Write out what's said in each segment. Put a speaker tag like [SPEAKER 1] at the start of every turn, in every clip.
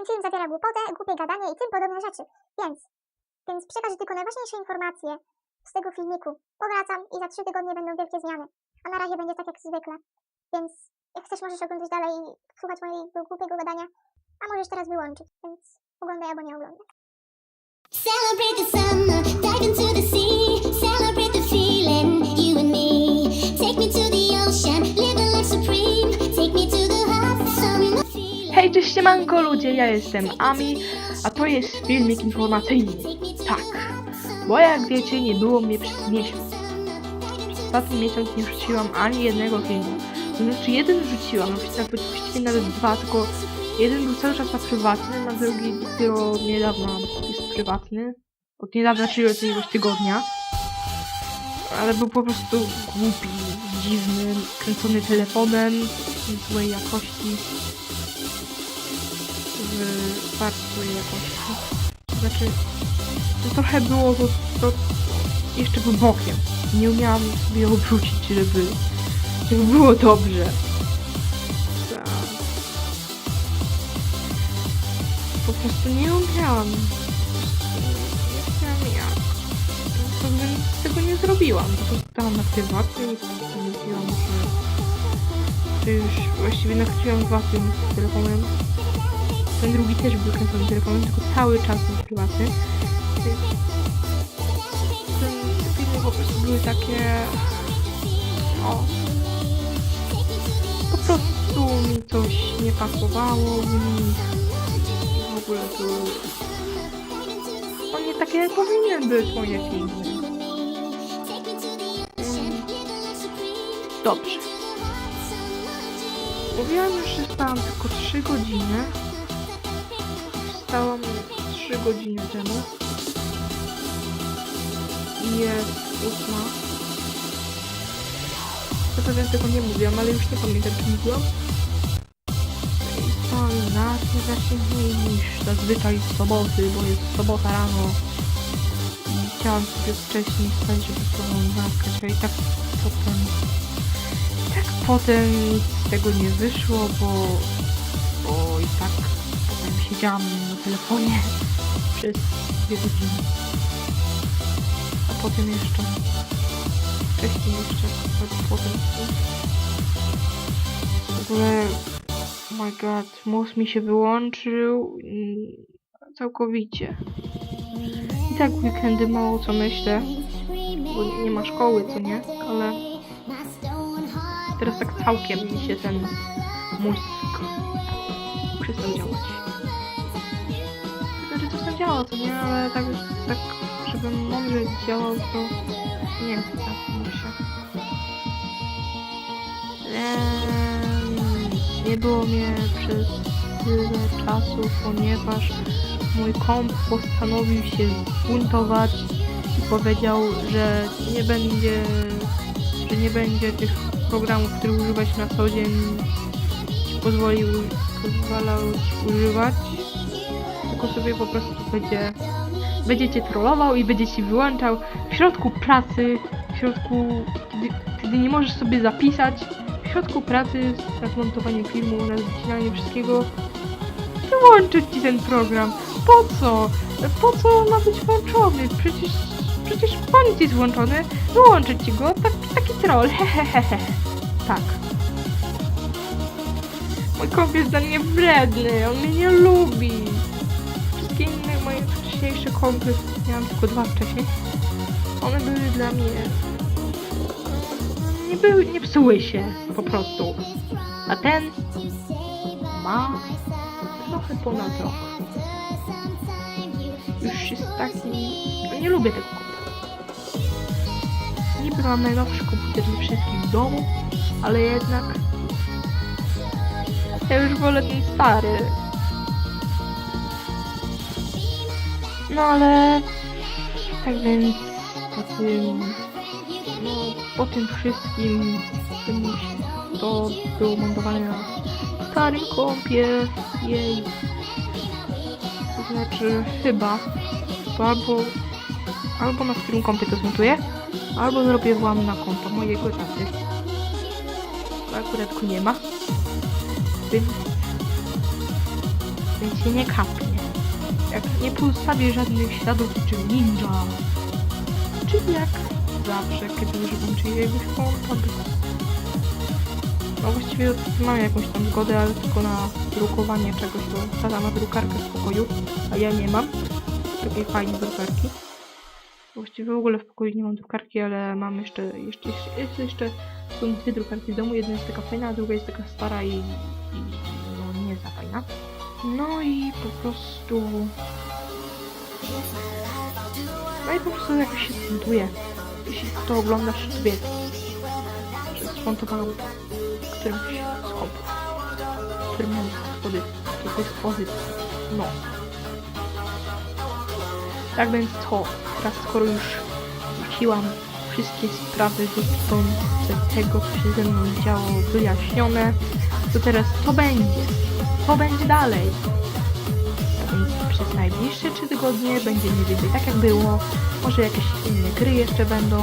[SPEAKER 1] ten film zawiera głupotę, głupie gadanie i tym podobne rzeczy. Więc, więc przekażę tylko najważniejsze informacje z tego filmiku. Powracam i za trzy tygodnie będą wielkie zmiany. A na razie będzie tak jak zwykle. Więc jak chcesz, możesz oglądać dalej i słuchać mojego głupiego gadania. A możesz teraz wyłączyć, więc oglądaj albo nie oglądaj.
[SPEAKER 2] Celebrate the summer,
[SPEAKER 3] siemanko ludzie, ja jestem Ami, a to jest filmik informacyjny. Tak, bo jak wiecie, nie było mnie przez miesiąc. Ostatni miesiąc nie wrzuciłam ani jednego filmu. Znaczy jeden wrzuciłam, nawet właściwie nawet dwa, tylko jeden był cały czas na prywatnym, a drugi dopiero od niedawna jest prywatny. Od niedawna, czyli od jakiegoś tygodnia. Ale był po prostu głupi, dziwny, kręcony telefonem, złej jakości w bardzo złej jakości. Znaczy, to trochę było to, to jeszcze bokiem. Nie umiałam sobie obrócić, żeby, żeby było dobrze. Ta. Po prostu nie umiałam. Nie wiedziałam jak. To więc tego nie zrobiłam. Po prostu dałam na prywatnie i mówiłam, że, że już właściwie nakręciłam dwa filmy z telefonem. Ten drugi też był kręcony telefonem, tylko cały czas był prywatny. Te filmy po prostu były takie... O. Po prostu mi coś nie pasowało nich. W ogóle były... On nie takie powinien być moje filmy. Dobrze. Mówiłam już, że spałam tylko 3 godziny. Wstałam 3 godziny temu. I jest ósma. Co pewnie tego nie mówiłam, ale już nie pamiętam czy mówiłam. I spałam znacznie, znacznie mniej niż zazwyczaj z soboty, bo jest sobota rano. I chciałam sobie wcześniej spać, żeby sobą zaskać, a i tak potem... I tak potem nic z tego nie wyszło, bo... Bo i tak siedziałam na telefonie przez dwie godziny. A potem jeszcze... Wcześniej jeszcze, potem... W ogóle... Oh my god, mózg mi się wyłączył całkowicie. I tak w weekendy mało co myślę, bo nie ma szkoły, co nie? Ale teraz tak całkiem mi się ten mózg przestał działać. Działa, co nie? Ale tak, tak żeby mądrze działał, to nie wiem, tak mi się. Eee, nie było mnie przez tyle czasu, ponieważ mój komp postanowił się zbuntować i powiedział, że nie będzie, że nie będzie tych programów, których używać na co dzień pozwolił, pozwalał używać, tylko sobie po prostu będzie, będzie cię trollował i będzie ci wyłączał w środku pracy, w środku, kiedy, kiedy nie możesz sobie zapisać, w środku pracy nad montowaniem filmu, nad wycinaniem wszystkiego, wyłączyć ci ten program. Po co? Po co ma być włączony? Przecież, przecież pan jest włączony. Wyłączyć ci go. Tak, taki troll. Hehehehe. Tak. Mój komp jest dla mnie wredny. On mnie nie lubi. Wcześniejsze kompy, miałam tylko dwa wcześniej, one były dla mnie... Nie były, nie psuły się po prostu. A ten ma trochę ponad rok. Już jest taki... No nie lubię tego komputera. Niby mam najnowszy komputer ze wszystkich w domu, ale jednak... Ja już wolę ten stary. No ale... Tak więc... Po tym... No, po tym wszystkim... Tym, to było montowane na starym kompie. Jej. To znaczy chyba. Albo... Albo na którym kompie to zmontuję, albo zrobię włam na konto mojego taty. Akurat go nie ma. Więc... więc się nie kapnie. Jak nie pozostawię żadnych śladów niczym ninja. Czyli jak zawsze, kiedy używam czyjegoś konta. No właściwie mam jakąś tam zgodę, ale tylko na drukowanie czegoś, bo tata ma drukarkę w pokoju, a ja nie mam takiej fajnej drukarki. Właściwie w ogóle w pokoju nie mam drukarki, ale mam jeszcze, jeszcze, jeszcze, jeszcze są dwie drukarki w domu. Jedna jest taka fajna, a druga jest taka stara i, i no, nie za fajna. No i po prostu... No i po prostu jakoś się zbuntuje. Jeśli to oglądasz, to wiedz, że spontowałam którymś z kompów, który miał dyspozycji, do dyspozycji. No. Tak więc co? Teraz skoro już wróciłam wszystkie sprawy dotyczące tego, co się ze mną działo, wyjaśnione, to teraz co będzie? Co będzie dalej? Więc przez najbliższe 3 tygodnie będzie mniej więcej tak jak było. Może jakieś inne gry jeszcze będą.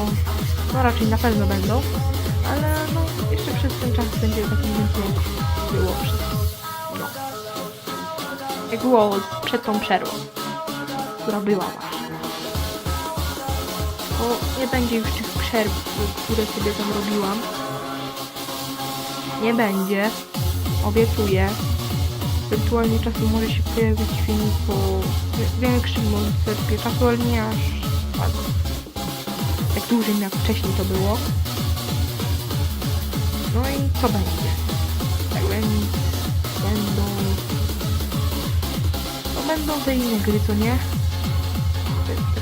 [SPEAKER 3] No raczej na pewno będą. Ale no jeszcze przez ten czas będzie tak mniej więcej było przez... No. Jak było przed tą przerwą. Która była właśnie. Bo nie będzie już tych przerw, które sobie tam robiłam. Nie będzie. Obiecuję. Ewentualnie czasem może się pojawić film po wi- większym odstępie czasu, ale nie aż tak, tak dużym jak wcześniej to było. No i co będzie? Tak więc będą... No będą te inne gry, co nie?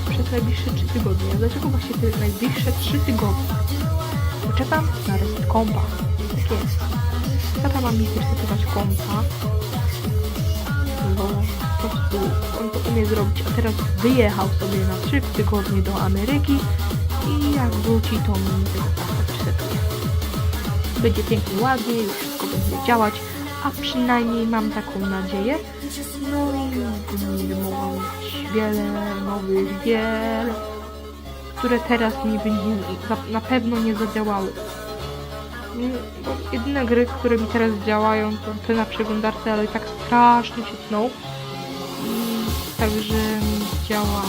[SPEAKER 3] Przez najbliższe 3 tygodnie. Dlaczego właśnie te najbliższe 3 tygodnie? Bo czekam na reset kompa. Tak jest. Tata ma mi zresetować kompa bo po prostu on to umie zrobić, a teraz wyjechał sobie na 3 tygodnie do Ameryki i jak wróci, to mi tego. Będzie pięknie, ładnie, już wszystko będzie działać, a przynajmniej mam taką nadzieję. No i będę mogła mieć wiele nowych gier, które teraz niby nie, na pewno nie zadziałały. Jedyne gry, które mi teraz działają, to te na przeglądarce, ale i tak strasznie się tną. Także mi działa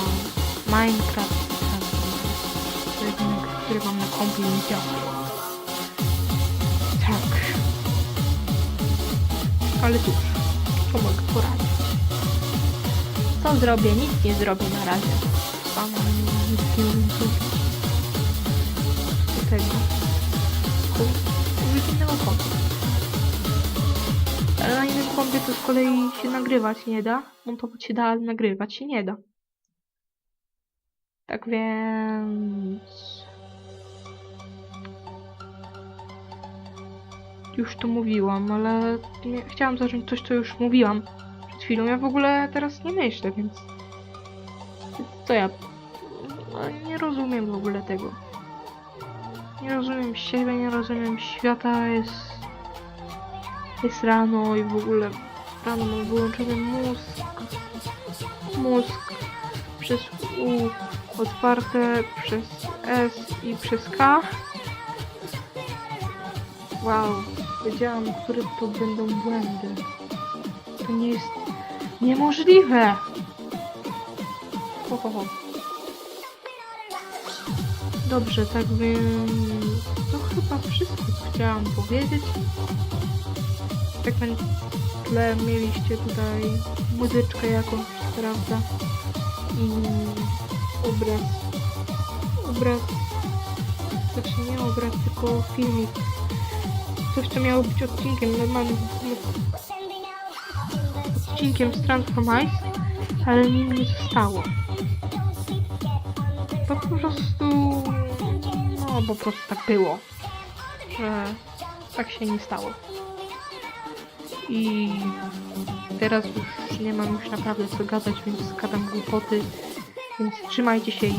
[SPEAKER 3] Minecraft. To jedyne, gry, które mam na kompie nie działa. Tak. Ale cóż, co mogę poradzić? Co zrobię? Nic nie zrobię na razie. Mam nic nie tego Ale na innym kompie to z kolei się nagrywać nie da. Montować się da, ale nagrywać się nie da. Tak więc... Już to mówiłam, ale nie, chciałam zacząć coś, co już mówiłam przed chwilą. Ja w ogóle teraz nie myślę, więc... Co ja... No, nie rozumiem w ogóle tego. Nie rozumiem siebie, nie rozumiem świata, jest... Jest rano i w ogóle rano mam wyłączony mózg. Mózg przez U otwarte, przez S i przez K. Wow, wiedziałam, które to będą błędy. To nie jest niemożliwe. Ho, ho, ho. Dobrze, tak więc to chyba wszystko, co chciałam powiedzieć. Tak na tle mieliście tutaj muzyczkę jakąś, prawda? I obraz. Obraz. Znaczy nie obraz, tylko filmik. Coś, co miało być odcinkiem, normalnym odcinkiem z Transformice, ale nim nie zostało. To po prostu... No, po prostu tak było. Że tak się nie stało. I teraz już nie mam już naprawdę co gadać, więc gadam głupoty. Więc trzymajcie się i